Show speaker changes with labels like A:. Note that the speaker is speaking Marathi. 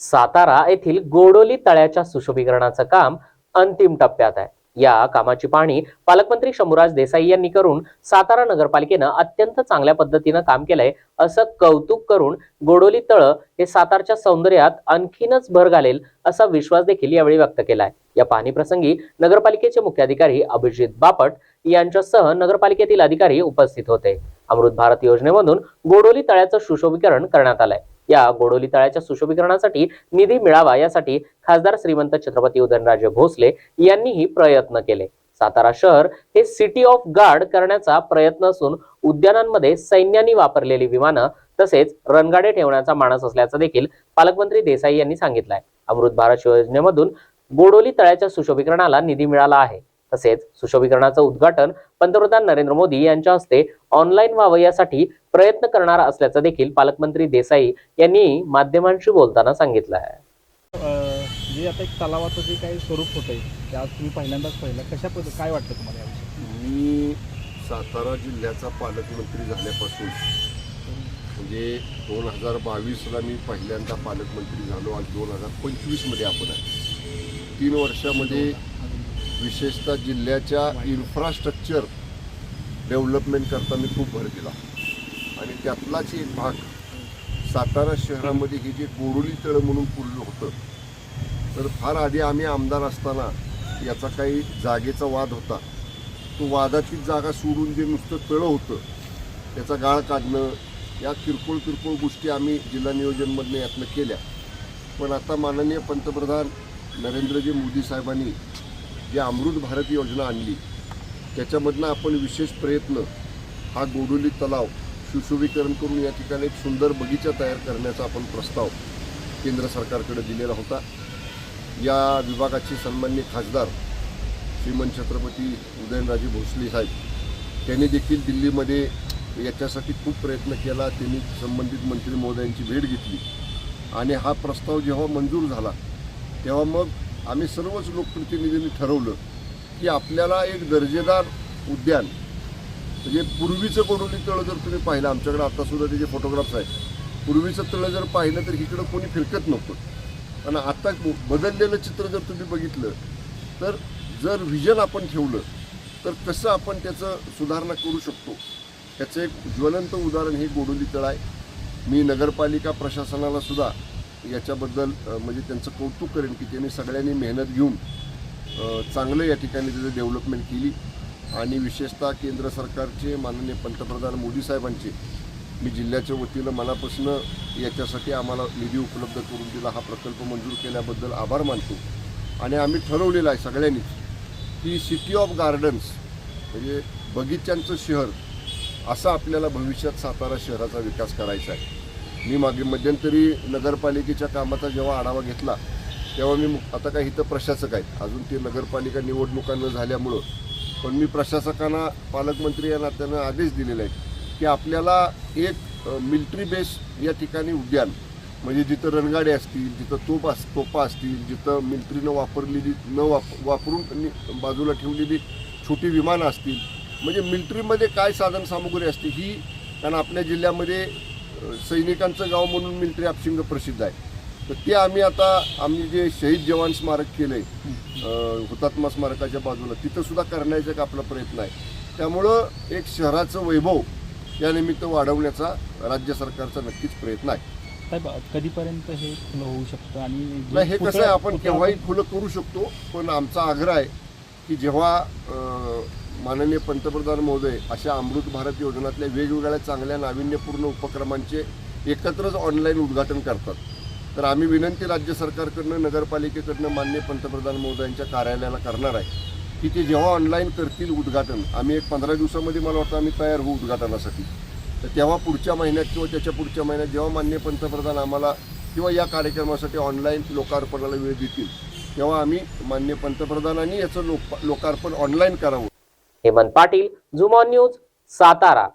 A: सातारा येथील गोडोली तळ्याच्या सुशोभीकरणाचं काम अंतिम टप्प्यात आहे. या कामाची पाहणी पालकमंत्री शंभूराज देसाई यांनी करून सातारा नगरपालिकेनं अत्यंत चांगल्या पद्धतीनं काम केलंय असं कौतुक करून गोडोली तळ हे सातारच्या सौंदर्यात आणखीनच भर घालेल असा विश्वास देखील यावेळी व्यक्त केलाय. या पाहणी प्रसंगी नगरपालिकेचे मुख्याधिकारी अभिजित बापट यांच्यासह नगरपालिकेतील अधिकारी उपस्थित होते. अमृत भारत योजनेमधून गोडोली तळ्याचं सुशोभीकरण करण्यात आलंय. या गोडोली तळ्याच्या सुशोभीकरणासाठी निधी मिळावा यासाठी खासदार श्रीमंत छत्रपती उदयनराजे भोसले यांनीही प्रयत्न केले. सातारा शहर हे सिटी ऑफ गार्ड करण्याचा प्रयत्न असून उद्यानांमध्ये सैन्यानी वापरलेली विमानं तसेच रणगाडे ठेवण्याचा मानस असल्याचं देखील पालकमंत्री देसाई यांनी सांगितलंय. अमृत भारत योजनेमधून गोडोली तळ्याच्या सुशोभीकरणाला निधी मिळाला आहे. तसेच सुशोभीकरणाचं उद्घाटन पंतप्रधान नरेंद्र मोदी यांच्या हस्ते ऑनलाईन व्हावं यासाठी प्रयत्न करणार असल्याचं देखील पालकमंत्री देसाई यांनी माध्यमांशी बोलताना सांगितलं आहे.
B: जे आता एक तलावाचं जे काही स्वरूप होतं आहे ते आज तुम्ही पहिल्यांदाच पाहिलं. कशा पद्ध काय वाटतं तुम्हाला याविषयी?
C: मी सातारा जिल्ह्याचा पालकमंत्री झाल्यापासून म्हणजे दोन हजार बावीसला मी पहिल्यांदा पालकमंत्री झालो. आज दोन हजार पंचवीसमध्ये आपण आहे. तीन वर्षामध्ये विशेषतः जिल्ह्याच्या इन्फ्रास्ट्रक्चर डेव्हलपमेंट करता मी खूप भर दिला आणि त्यातलाच एक भाग सातारा शहरामध्ये हे जे गोरुली तळं म्हणून पुरलं होतं तर फार आधी आम्ही आमदार असताना याचा काही जागेचा वाद होता. तो वादाची जागा सोडून जे नुसतं तळं होतं त्याचा गाळ काढणं या किरकोळ किरकोळ गोष्टी आम्ही जिल्हा नियोजनमधनं यातनं केल्या. पण आता माननीय पंतप्रधान नरेंद्रजी मोदी साहेबांनी जी अमृत भारत योजना आणली. त्याच्यामधनं आपण विशेष प्रयत्न हा गोडोली तलाव सुशोभीकरण करून या ठिकाणी एक सुंदर बगीचा तयार करण्याचा आपण प्रस्ताव केंद्र सरकारकडे दिलेला होता. या विभागाचे सन्मान्य खासदार श्रीमंत छत्रपती उदयनराजे भोसले साहेब त्यांनी देखील दिल्लीमध्ये याच्यासाठी खूप प्रयत्न केला. त्यांनी संबंधित मंत्री महोदयांची भेट घेतली. आणि हा प्रस्ताव जेव्हा मंजूर झाला तेव्हा मग आम्ही सर्वच लोकप्रतिनिधींनी ठरवलं की आपल्याला एक दर्जेदार उद्यान म्हणजे पूर्वीचं कोडोली तळं जर तुम्ही पाहिलं आमच्याकडे आत्तासुद्धा त्याचे फोटोग्राफ्स आहेत पूर्वीचं तळं जर पाहिलं तर इकडं कोणी फिरकत नव्हतं. आणि आत्ता बदललेलं चित्र जर तुम्ही बघितलं तर जर व्हिजन आपण ठेवलं तर कसं आपण त्याचं सुधारणा करू शकतो? त्याचं एक ज्वलंत उदाहरण हे गोडोली तळ आहे. मी नगरपालिका प्रशासनाला सुद्धा याच्याबद्दल म्हणजे त्यांचं कौतुक करेन की त्यांनी सगळ्यांनी मेहनत घेऊन चांगलं या ठिकाणी त्याचं डेव्हलपमेंट केली. आणि विशेषतः केंद्र सरकारचे माननीय पंतप्रधान मोदी साहेबांचे मी जिल्ह्याच्या वतीनं मनापासून याच्यासाठी आम्हाला निधी उपलब्ध करून दिला. हा प्रकल्प मंजूर केल्याबद्दल आभार मानतो. आणि आम्ही ठरवलेलं आहे सगळ्यांनीच की सिटी ऑफ गार्डन्स म्हणजे बगीच्यांचं शहर असा आपल्याला भविष्यात सातारा शहराचा विकास करायचा आहे. मी मागे मध्यंतरी नगरपालिकेच्या कामाचा जेव्हा आढावा घेतला तेव्हा मी आता काय इथं प्रशासक आहेत. अजून ते नगरपालिका निवडणुका न झाल्यामुळं. पण मी प्रशासकांना पालकमंत्री या नात्यानं आदेश दिलेले आहेत की आपल्याला एक मिल्ट्री बेस या ठिकाणी उद्यान म्हणजे जिथं रणगाडे असतील जिथं तोप अस तोपा असतील जिथं मिल्ट्रीनं वापरलेली न वाप वापरून बाजूला ठेवलेली छोटी विमानं असतील. म्हणजे मिल्ट्रीमध्ये काय साधनसामुग्री असते ही कारण आपल्या जिल्ह्यामध्ये सैनिकांचं गाव म्हणून मिलिटरी आपशिंग प्रसिद्ध आहे. तर ते आम्ही आता आम्ही जे शहीद जवान स्मारक केलं हुतात्मा स्मारकाच्या बाजूला तिथं सुद्धा करण्याचा आपला प्रयत्न आहे. त्यामुळं एक शहराचं वैभव या निमित्त वाढवण्याचा राज्य सरकारचा नक्कीच प्रयत्न आहे.
B: साहेब कधीपर्यंत हे खुलं होऊ शकतं आणि
C: हे कसं आहे आपण केव्हाही खुलं करू शकतो पण आमचा आग्रह आहे की जेव्हा माननीय पंतप्रधान महोदय अशा अमृत भारत योजनातल्या वेगवेगळ्या चांगल्या नाविन्यपूर्ण उपक्रमांचे एकत्रच ऑनलाईन उद्घाटन करतात. तर आम्ही विनंती राज्य सरकारकडनं नगरपालिकेकडनं माननीय पंतप्रधान महोदयांच्या कार्यालयाला करणार आहे की ते जेव्हा ऑनलाईन करतील उद्घाटन आम्ही एक पंधरा दिवसामध्ये मला वाटतं आम्ही तयार होऊ उद्घाटनासाठी. तर तेव्हा पुढच्या महिन्यात किंवा त्याच्या पुढच्या महिन्यात जेव्हा माननीय पंतप्रधान आम्हाला किंवा या कार्यक्रमासाठी ऑनलाईन लोकार्पणाला वेळ देतील तेव्हा आम्ही माननीय पंतप्रधानांनी याचं लोक लोकार्पण ऑनलाईन करावं.
A: हेमंत पाटील झुमॉन न्यूज सातारा.